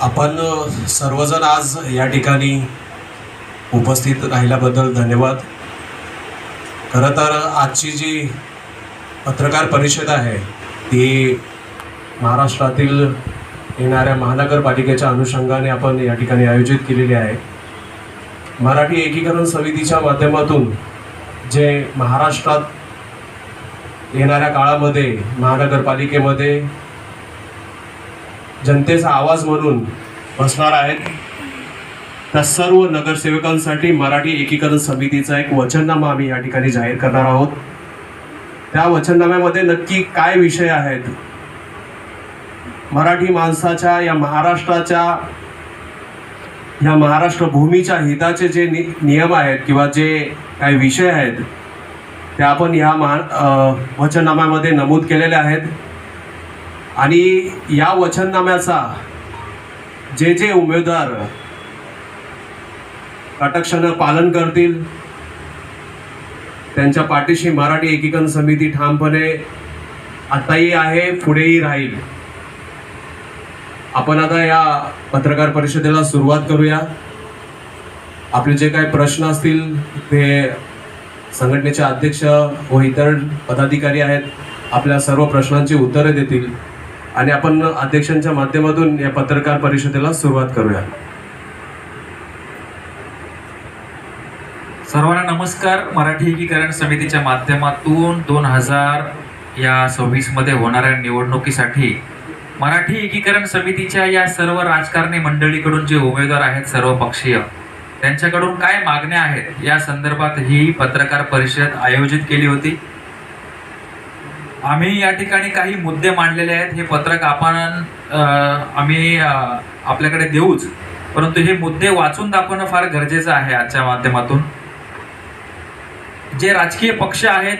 आपण सर्वजण आज या ठिकाणी उपस्थित राहिल्याबद्दल धन्यवाद. खरं तर आजची जी पत्रकार परिषद आहे ती महाराष्ट्रातील येणाऱ्या महानगरपालिकेच्या अनुषंगाने आपण या ठिकाणी आयोजित केलेली आहे. मराठी एकीकरण समितीच्या माध्यमातून जे महाराष्ट्रात येणाऱ्या काळामध्ये महानगरपालिकेमध्ये जनतेचा आवाज म्हणून बसणार आहेत. त्या सर्व नगरसेवकांसाठी मराठी एकीकरण समितीचा एक वचननामा आम्ही या ठिकाणी जाहीर करणार आहोत. त्या वचननाम्यामध्ये नक्की काय विषय आहेत? मराठी माणसाच्या या महाराष्ट्राच्या या महाराष्ट्र भूमीच्या हिताचे जे नि नियम आहेत किंवा जे काही विषय आहेत ते आपण ह्या महा वचननाम्यामध्ये नमूद केलेले आहेत. आणि या वचननाम्याचा जे जे उमेदवार कटक्षणं पालन करतील त्यांच्या पाठीशी मराठी एकीकरण समिती ठामपणे आताही आहे पुढेही राहील. आपण आता या पत्रकार परिषदेला सुरुवात करूया. आपले जे काही प्रश्न असतील ते संघटनेचे अध्यक्ष व इतर पदाधिकारी आहेत आपल्या सर्व प्रश्नांची उत्तरे देतील. आणि आपण अध्यक्षांच्या माध्यमातून या पत्रकार परिषदेला सुरुवात करूया. सर्वांना नमस्कार. मराठी एकीकरण समितीच्या माध्यमातून दोन हजार या सव्वीसमध्ये होणाऱ्या निवडणुकीसाठी मराठी एकीकरण समितीच्या या सर्व राजकारणी मंडळीकडून जे उमेदवार आहेत सर्व पक्षीय त्यांच्याकडून काय मागण्या आहेत या संदर्भात ही पत्रकार परिषद आयोजित केली होती. आम्ही या ठिकाणी काही मुद्दे मांडलेले आहेत. हे पत्रक आपण आम्ही आपल्याकडे देऊच. परंतु हे मुद्दे वाचून दाखवणं फार गरजेचं आहे आजच्या माध्यमातून. जे राजकीय पक्ष आहेत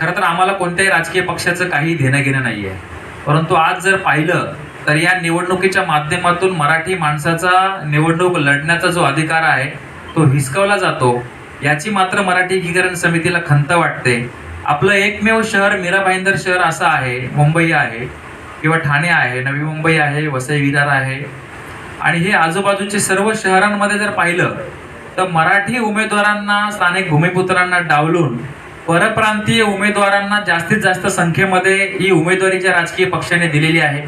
खरं तर आम्हाला कोणत्याही राजकीय पक्षाचं काही देणं घेणं नाही आहे परंतु आज जर पाहिलं तर या निवडणुकीच्या माध्यमातून मराठी माणसाचा निवडणूक लढण्याचा जो अधिकार आहे तो हिसकावला जातो. याची मात्र मराठी एकीकरण समितीला खंत वाटते. आपलं एकमेव शहर मीरा भाईंदर शहर असं आहे मुंबई आहे किंवा ठाणे आहे नवी मुंबई आहे वसई विरार आहे. आणि हे आजूबाजूचे सर्व शहरांमध्ये जर पाहिलं तर मराठी उमेदवारांना स्थानिक भूमिपुत्रांना डावलून परप्रांतीय उमेदवारांना जास्तीत जास्त संख्येमध्ये ही उमेदवारी ज्या राजकीय पक्षाने दिलेली आहे.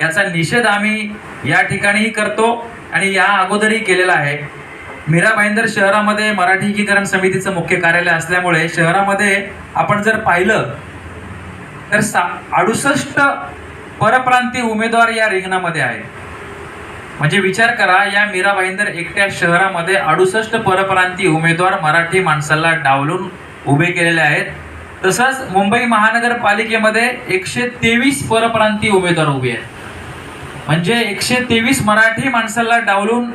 याचा निषेध आम्ही या ठिकाणीही करतो आणि या अगोदरही केलेला आहे. मीरा भाईंदर शहरामध्ये मराठी एकीकरण समितीचं मुख्य कार्यालय असल्यामुळे शहरामध्ये आपण जर पाहिलं तर सा अडुसष्ट परप्रांतीय उमेदवार या रिंगणामध्ये आहेत. म्हणजे विचार करा या मीरा भाईंदर एकट्या शहरामध्ये अडुसष्ट परप्रांतीय उमेदवार मराठी माणसाला डावलून उभे केलेले आहेत. तसंच मुंबई महानगरपालिकेमध्ये एकशे तेवीस परप्रांतीय उमेदवार उभे आहेत. म्हणजे एकशे तेवीस मराठी माणसाला डावलून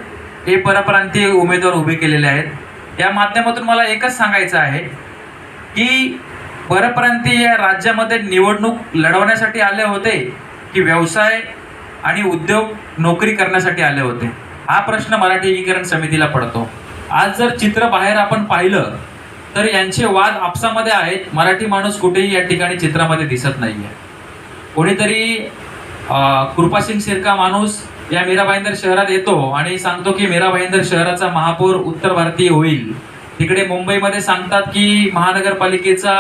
हे परप्रांतीय उमेदवार उभे केलेले आहेत. या माध्यमातून मला एकच सांगायचं आहे की परप्रांतीय या राज्यामध्ये निवडणूक लढवण्यासाठी आले होते की व्यवसाय आणि उद्योग नोकरी करण्यासाठी आले होते? हा प्रश्न मराठी एकीकरण समितीला पडतो. आज जर चित्र बाहेर आपण पाहिलं तर यांचे वाद आपसामध्ये आहेत. मराठी माणूस कुठेही या ठिकाणी चित्रामध्ये दिसत नाहीये. कोणीतरी कृपासिंग सिरका माणूस या मीरा भाईंदर शहरात येतो आणि सांगतो की मीरा भाईंदर शहराचा महापौर उत्तर भारतीय होईल. तिकडे मुंबईमध्ये सांगतात की महानगरपालिकेचा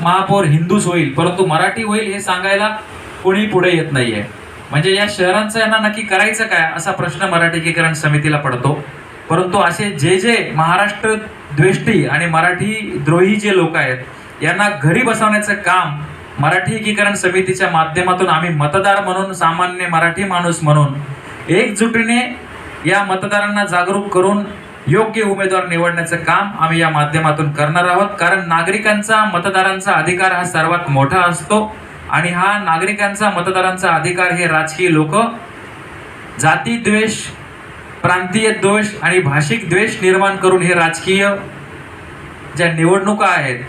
महापौर हिंदूच होईल परंतु मराठी होईल हे सांगायला कोणी पुढे येत नाहीये. म्हणजे या शहरांचं यांना नक्की करायचं काय असा प्रश्न मराठीकीकरण समितीला पडतो. परंतु असे जे जे महाराष्ट्र द्वेष्टी आणि मराठी द्रोही जे लोक आहेत यांना घरी बसवण्याचं काम मराठी एकीकरण समितीच्या माध्यमातून आम्ही मतदार म्हणून सामान्य मराठी माणूस म्हणून एकजुटीने या मतदारांना जागरूक करून योग्य उमेदवार निवडण्याचं काम आम्ही या माध्यमातून करणार आहोत. कारण नागरिकांचा मतदारांचा अधिकार हा सर्वात मोठा असतो आणि हा नागरिकांचा मतदारांचा अधिकार हे राजकीय लोक जाती द्वेष प्रांतीय द्वेष आणि भाषिक द्वेष निर्माण करून हे राजकीय ज्या निवडणुका आहेत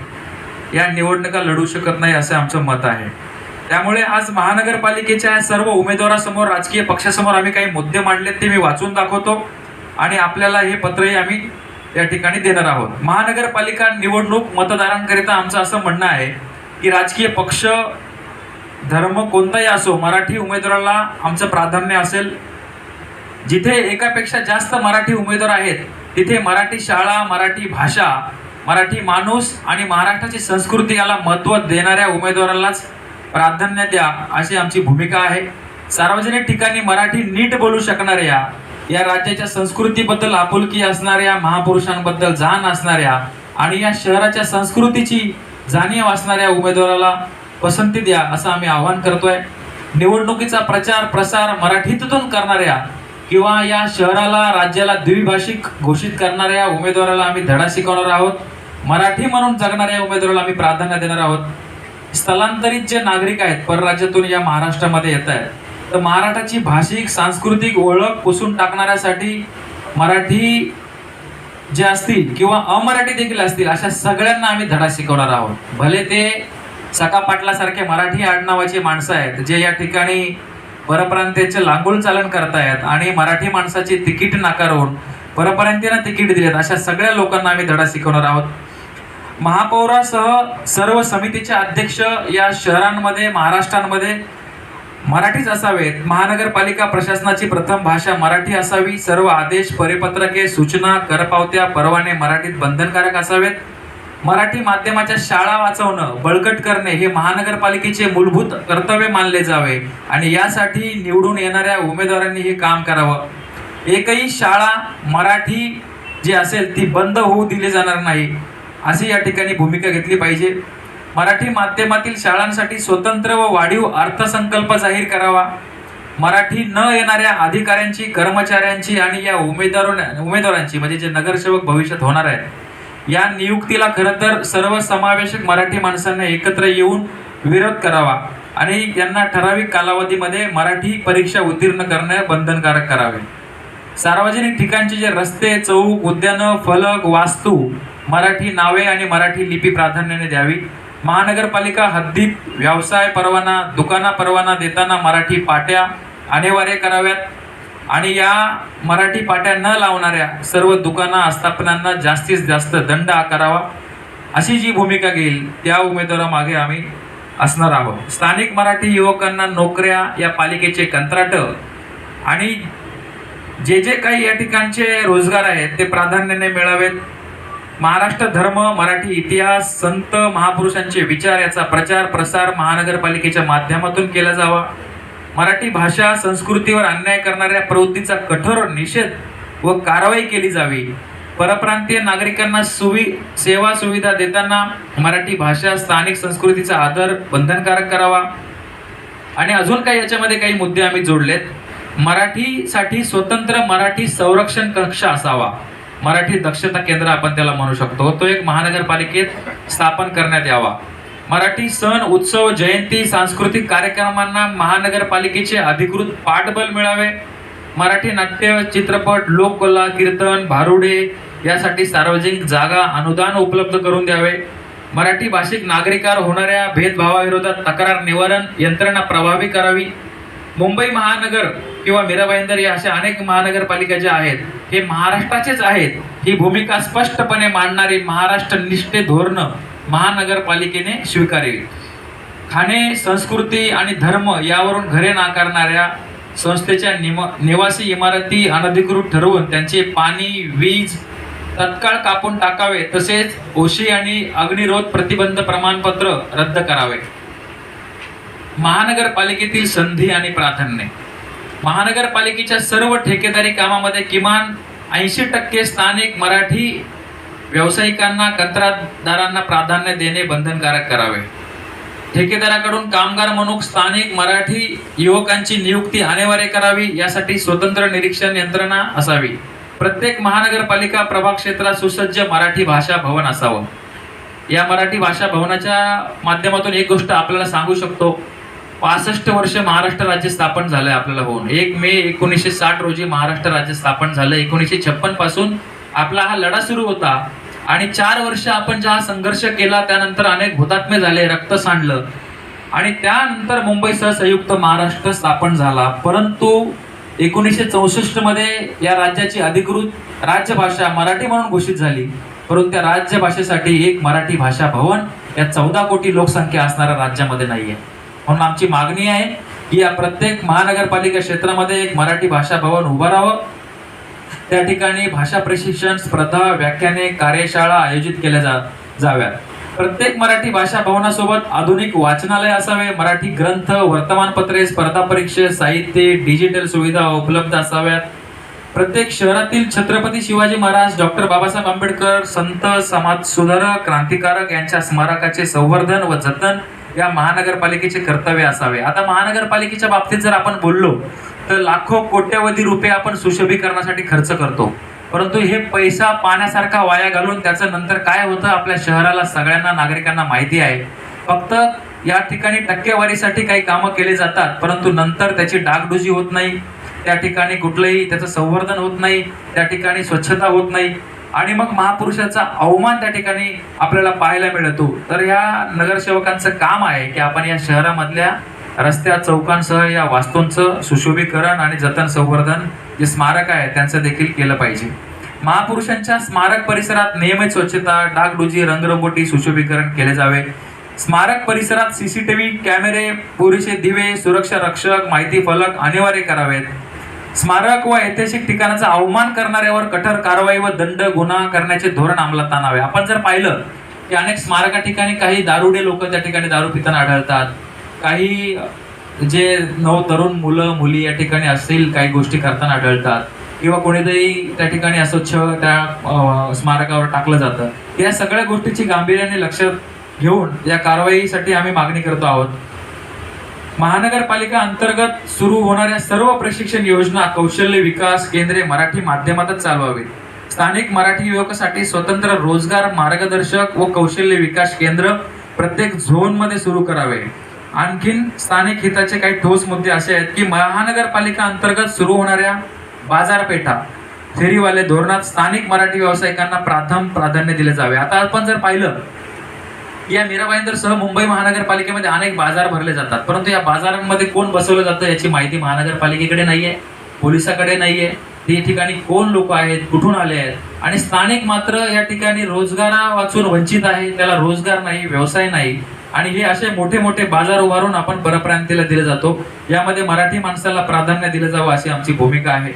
या निवडणुका लढू शकत नाही असं आमचं मत आहे. त्यामुळे आज महानगरपालिकेच्या सर्व उमेदवारासमोर राजकीय पक्षासमोर आम्ही काही मुद्दे मांडलेत ते मी वाचून दाखवतो आणि आपल्याला हे पत्रही आम्ही या ठिकाणी देणार आहोत. महानगरपालिका निवडणूक मतदारांकरिता आमचं असं म्हणणं आहे की राजकीय पक्ष धर्म कोणताही असो मराठी उमेदवाराला आमचं प्राधान्य असेल. जिथे एकापेक्षा जास्त मराठी उमेदवार आहेत तिथे मराठी शाळा मराठी भाषा मराठी माणूस आणि महाराष्ट्राची संस्कृती याला महत्त्व देणाऱ्या उमेदवारालाच प्राधान्य द्या अशी आमची भूमिका आहे. सार्वजनिक ठिकाणी मराठी नीट बोलू शकणाऱ्या या राज्याच्या संस्कृतीबद्दल आपुलकी असणाऱ्या महापुरुषांबद्दल जाण असणाऱ्या आणि या शहराच्या संस्कृतीची जाणीव असणाऱ्या उमेदवाराला पसंती द्या असं आम्ही आवाहन करतोय. निवडणुकीचा प्रचार प्रसार मराठीतून करणाऱ्या किंवा या शहराला राज्याला द्विभाषिक घोषित करणाऱ्या उमेदवाराला आम्ही धडा शिकवणार आहोत. मराठी म्हणून जगणाऱ्या उमेदवाराला आम्ही प्राधान्य देणार आहोत. स्थलांतरित जे नागरिक आहेत परराज्यातून या महाराष्ट्रामध्ये येत आहेत तर महाराष्ट्राची भाषिक सांस्कृतिक ओळख पुसून टाकणाऱ्यासाठी मराठी जे असतील किंवा अमराठी देखील असतील अशा सगळ्यांना आम्ही धडा शिकवणार आहोत. भले ते सका पाटलासारखे मराठी आडनावाचे माणसं आहेत जे या ठिकाणी परप्रांतीचे लागूळ चालन करतायत आणि मराठी माणसाची तिकीट नाकारून परप्रांतीनं तिकीट दिलेत अशा सगळ्या लोकांना आम्ही धडा शिकवणार आहोत. महापौरासह सर्व समितीचे अध्यक्ष या शहरांमध्ये महाराष्ट्रांमध्ये मराठीच असावेत. महानगरपालिका प्रशासनाची प्रथम भाषा मराठी असावी. सर्व आदेश परिपत्रके सूचना करपावत्या परवाने मराठीत बंधनकारक असावेत. मराठी माध्यमाच्या शाळा वाचवणं बळकट करणे हे महानगरपालिकेचे मूलभूत कर्तव्य मानले जावे आणि यासाठी निवडून येणाऱ्या उमेदवारांनी हे काम करावं. एकही शाळा मराठी जी असेल ती बंद होऊ दिली जाणार नाही. अशी या ठिकाणी भूमिका घेतली पाहिजे. मराठी माध्यमातील शाळांसाठी स्वतंत्र व वाढीव अर्थसंकल्प जाहीर करावा. मराठी न येणाऱ्या अधिकाऱ्यांची कर्मचाऱ्यांची आणि या उमेदवार उमेदवारांची म्हणजे जे नगरसेवक भविष्यात होणार आहेत या नियुक्तीला खरं तर सर्वसमावेशक मराठी माणसांना एकत्र येऊन विरोध करावा आणि यांना ठराविक कालावधीमध्ये मराठी परीक्षा उत्तीर्ण करणे बंधनकारक करावे. सार्वजनिक ठिकाणचे जे रस्ते चौक उद्यानं फलक वास्तू मराठी नावे आणि मराठी लिपी प्राधान्याने द्यावी. महानगरपालिका हद्दीत व्यवसाय परवाना दुकाना परवाना देताना मराठी पाट्या अनिवार्य कराव्यात. आणि या मराठी पाट्या न लावणाऱ्या सर्व दुकाना आस्थापनांना जास्तीत जास्त दंड आकारावा. अशी जी भूमिका घेईल त्या उमेदवारामागे आम्ही असणार आहोत. स्थानिक मराठी युवकांना नोकऱ्या या पालिकेचे कंत्राट आणि जे जे काही या ठिकाणचे रोजगार आहेत ते प्राधान्याने मिळावेत. महाराष्ट्र धर्म मराठी इतिहास संत महापुरुषांचे विचार याचा प्रचार प्रसार महानगरपालिकेच्या माध्यमातून केला जावा. मराठी भाषा संस्कृतीवर अन्याय करणाऱ्या प्रवृत्तीचा कठोर निषेध व कारवाई केली जावी. परप्रांतीय नागरिकांना सुवि सेवा सुविधा देताना मराठी भाषा स्थानिक संस्कृतीचा आदर बंधनकारक करावा. आणि अजून काही याच्यामध्ये काही मुद्दे आम्ही जोडलेत. मराठीसाठी स्वतंत्र मराठी संरक्षण कक्ष असावा. मराठी दक्षता केंद्र आपण त्याला म्हणू शकतो. तो एक महानगरपालिकेत स्थापन करण्यात यावा. मराठी सण उत्सव जयंती सांस्कृतिक कार्यक्रमांना महानगरपालिकेचे अधिकृत पाठबल मिळावे. मराठी नाट्य चित्रपट लोककला कीर्तन भारुडे यासाठी सार्वजनिक जागा अनुदान उपलब्ध करून द्यावे. मराठी भाषिक नागरिकांवर होणाऱ्या भेदभावाविरोधात तक्रार निवारण यंत्रणा प्रभावी करावी. मुंबई महानगर किंवा मीराबाईंदर या अशा अनेक महानगरपालिका ज्या आहेत हे महाराष्ट्राचेच आहेत. ही भूमिका स्पष्टपणे मांडणारी महाराष्ट्र निष्ठे धोरणं महानगरपालिकेने स्वीकारेल. खाणे संस्कृती आणि धर्म यावरून घरे नाकारणाऱ्या संस्थेच्या निम निवासी इमारती अनधिकृत ठरवून त्यांचे पाणी वीज तत्काळ कापून टाकावे तसेच ओशी आणि अग्निरोध प्रतिबंध प्रमाणपत्र रद्द करावे. महानगरपालिकेतील संधी आणि प्राधान्य. महानगरपालिकेच्या सर्व ठेकेदारी कामामध्ये किमान ऐंशी टक्के स्थानिक मराठी व्यावसायिकांना कंत्राटदारांना प्राधान्य देणे बंधनकारक करावे. ठेकेदाराकडून कामगार म्हणून स्थानिक मराठी युवकांची नियुक्ती अनिवार्य करावी यासाठी स्वतंत्र निरीक्षण यंत्रणा असावी. प्रत्येक महानगरपालिका प्रभाग क्षेत्रात सुसज्ज मराठी भाषा भवन असावं. या मराठी भाषा भवनाच्या माध्यमातून एक गोष्ट आपल्याला सांगू शकतो. पासष्ट वर्ष महाराष्ट्र राज्य स्थापन झालंय आपल्याला होऊन. एक मे एकोणीसशे साठ रोजी महाराष्ट्र राज्य स्थापन झालं. एकोणीसशे छप्पनपासून आपला हा लढा सुरू होता. आणि चार वर्ष आपण ज्या संघर्ष केला त्यानंतर अनेक हुतात्मे झाले रक्त सांडलं. आणि त्यानंतर मुंबईसह संयुक्त महाराष्ट्र स्थापन झाला. परंतु एकोणीसशे चौसष्टमध्ये या राज्याची अधिकृत राज्यभाषा मराठी म्हणून घोषित झाली. परंतु त्या राज्यभाषेसाठी एक मराठी भाषा भवन या चौदा कोटी लोकसंख्या असणाऱ्या राज्यामध्ये नाही आहे म्हणून आमची मागणी आहे की या प्रत्येक महानगरपालिका क्षेत्रामध्ये एक मराठी भाषा भवन उभं राहावं. त्या ठिकाणी भाषा प्रशिक्षण स्पर्धा व्याख्याने कार्यशाळा आयोजित केल्या जा जाव्यात. प्रत्येक मराठी भाषा भवनासोबत आधुनिक वाचनालय असावे मराठी ग्रंथ वर्तमानपत्रे स्पर्धा परीक्षा साहित्य डिजिटल सुविधा उपलब्ध असाव्यात. प्रत्येक शहरातील छत्रपती शिवाजी महाराज डॉक्टर बाबासाहेब आंबेडकर संत समाज सुधारक क्रांतिकारक यांच्या स्मारकाचे संवर्धन व जतन या महानगरपालिकेचे कर्तव्य असावे. आता महानगरपालिकेच्या बाबतीत जर आपण बोललो तर लाखो कोट्यवधी रुपये आपण सुशोभीकरणासाठी खर्च करतो. परंतु हे पैसा पाण्यासारखा वाया घालून त्याचं नंतर काय होतं आपल्या शहराला सगळ्यांना नागरिकांना माहिती आहे. फक्त या ठिकाणी टक्केवारीसाठी काही कामं केले जातात परंतु नंतर त्याची डागडुजी होत नाही. त्या ठिकाणी कुठलंही त्याचं संवर्धन होत नाही. त्या ठिकाणी स्वच्छता होत नाही. आणि मग महापुरुषाचा अवमान त्या ठिकाणी आपल्याला पाहायला मिळतो. तर या नगरसेवकांचं काम आहे की आपण या शहरामधल्या रस्त्या चौकांसह या वास्तूंचं सुशोभीकरण आणि जतन संवर्धन जे स्मारक आहे त्यांचं देखील केलं पाहिजे. महापुरुषांच्या स्मारक परिसरात नियमित स्वच्छता डागडुजी रंगरंगोटी सुशोभीकरण केले जावे. स्मारक परिसरात सीसीटीव्ही कॅमेरे पुरेसे दिवे सुरक्षा रक्षक माहिती फलक अनिवार्य करावेत. स्मारक व ऐतिहासिक ठिकाणाचा अवमान करणाऱ्यावर कठोर कारवाई व दंड गुन्हा करण्याचे धोरण अंमलात आणावे आपण जर पाहिलं की अनेक स्मारका ठिकाणी काही दारुडे लोक त्या ठिकाणी दारू पिताना आढळतात. काही जे नव तरुण मुलं मुली या ठिकाणी असतील काही गोष्टी करताना आढळतात. किंवा कोणीतरी त्या ठिकाणी अस्वच्छ त्या स्मारकावर टाकलं जातं. या सगळ्या गोष्टीची गांभीर्याने लक्षात घेऊन या कारवाईसाठी आम्ही मागणी करतो आहोत. महानगरपालिका अंतर्गत सुरू होणाऱ्या सर्व प्रशिक्षण योजना कौशल्य विकास केंद्रे मराठी माध्यमातच चालवावी स्थानिक मराठी युवकासाठी स्वतंत्र रोजगार मार्गदर्शक व कौशल्य विकास केंद्र प्रत्येक झोनमध्ये सुरू करावे. आणखीन स्थानिक हिताचे काही ठोस मुद्दे असे आहेत की महानगरपालिका अंतर्गत सुरू होणाऱ्या बाजारपेठा फेरीवाले धोरणात स्थानिक मराठी व्यावसायिकांना प्राथम प्राधान्य दिले जावे. आता आपण जर पाहिलं या मीराबाईंदरसह मुंबई महानगरपालिकेमध्ये अनेक बाजार भरले जातात. परंतु या बाजारांमध्ये कोण बसवलं जातं याची माहिती महानगरपालिकेकडे नाही आहे पोलिसाकडे नाही आहे ते ठिकाणी कोण लोक आहेत कुठून आले आहेत? आणि स्थानिक मात्र या ठिकाणी रोजगारा वाचून वंचित आहे त्याला रोजगार नाही व्यवसाय नाही. आणि हे असे मोठे मोठे बाजार उभारून आपण परप्रांतीला दिले जातो. यामध्ये मराठी माणसाला प्राधान्य दिलं जावं अशी आमची भूमिका आहे.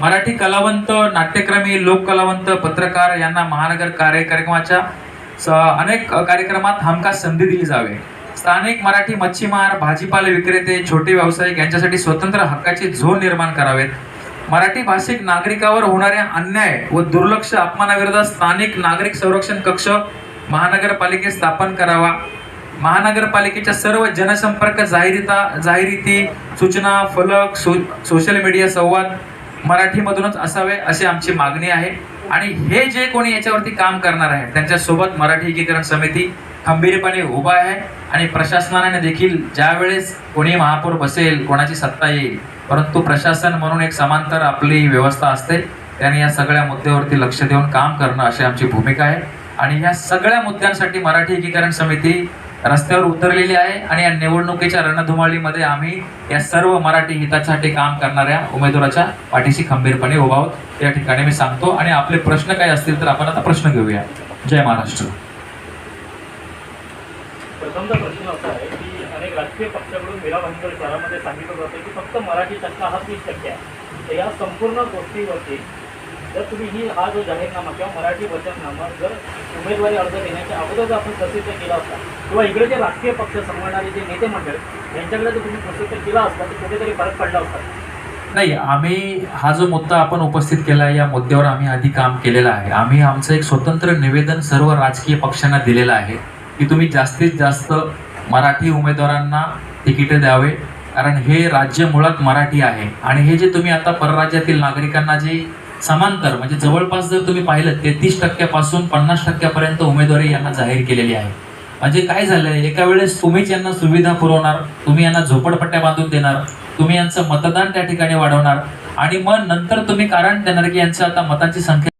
मराठी कलावंत नाट्यक्रमी लोककलावंत पत्रकार यांना महानगर कार्यक्रमाच्या अनेक कार्यक्रमात हमखास संधी दिली जावे. स्थानिक मराठी मच्छीमार भाजीपाला विक्रेते छोटे व्यावसायिक यांच्यासाठी स्वतंत्र हक्काचे झोन निर्माण करावेत. मराठी भाषिक नागरिकावर होणाऱ्या अन्याय व दुर्लक्ष अपमानाविरोधात स्थानिक नागरिक संरक्षण कक्ष महानगरपालिकेत स्थापन करावा. महानगरपालिकेच्या सर्व जनसंपर्क जाहिरिता जाहिरीती सूचना फलक सो सोशल मीडिया संवाद मराठीमधूनच असावे अशी आमची मागणी आहे. आणि हे जे कोणी याच्यावरती काम करणार आहे त्यांच्यासोबत मराठी एकीकरण समिती खंबीरपणे उभा आहे आणि प्रशासनाने देखील ज्यावेळेस कोणी महापौर बसेल कोणाची सत्ता येईल परंतु प्रशासन म्हणून एक समांतर आपली व्यवस्था असते त्याने या सगळ्या मुद्द्यावरती लक्ष देऊन काम करणं अशी आमची भूमिका आहे. आणि या सगळ्या मुद्द्यांसाठी मराठी एकीकरण समिती रस्त्यावर उतरलेली आहे आणि या निवडणुकीच्या रणधुमाळीमध्ये आम्ही या सर्व मराठी हितासाठी काम करणाऱ्या उमेदवाराच्या पाठीशी खंबीरपणे उभा आहोत. या ठिकाणी मी सांगतो आणि आपले प्रश्न काय असतील तर आपण आता प्रश्न घेऊया. जय महाराष्ट्र. प्रथमचा प्रश्न असा आहे की अनेक राजकीय पक्षाकडून मीरा भाईंदर शहरामध्ये सांगितलं जातं की फक्त मराठी टक्का हा तीस टक्के आहे. तर या संपूर्ण गोष्टीवरती जर तुम्ही ही हा जो जाहीरनामा किंवा मराठी वचननामा जर उमेदवारी अर्ज देण्याच्या अगोदर जर आपण प्रसिद्ध केला असता किंवा इकडे जे राजकीय पक्ष सांभाळणारे जे नेते मंडळ यांच्याकडे जर तुम्ही प्रसिद्ध केला असता तर कुठेतरी फरक पडला असता. नाही आम्ही हा जो मुद्दा आपण उपस्थित केला आहे या मुद्द्यावर आम्ही आधी काम केलेलं आहे. आम्ही आमचं एक स्वतंत्र निवेदन सर्व राजकीय पक्षांना दिलेलं आहे की तुम्ही जास्तीत जास्त मराठी उमेदवारांना तिकिटे द्यावे कारण हे राज्य मुळात मराठी आहे. आणि हे जे तुम्ही आता परराज्यातील नागरिकांना जे समांतर म्हणजे जवळपास जर तुम्ही पाहिलं तेहतीस टक्क्यापासून पन्नास टक्क्यापर्यंत उमेदवारी यांना जाहीर केलेली आहे. म्हणजे काय झालंय? एका वेळेस तुम्हीच यांना सुविधा पुरवणार तुम्ही यांना झोपडपट्ट्या बांधून देणार तुम्ही यांचं मतदान त्या ठिकाणी वाढवणार. आणि मग नंतर तुम्ही कारण देणार की यांचं आता मतांची संख्या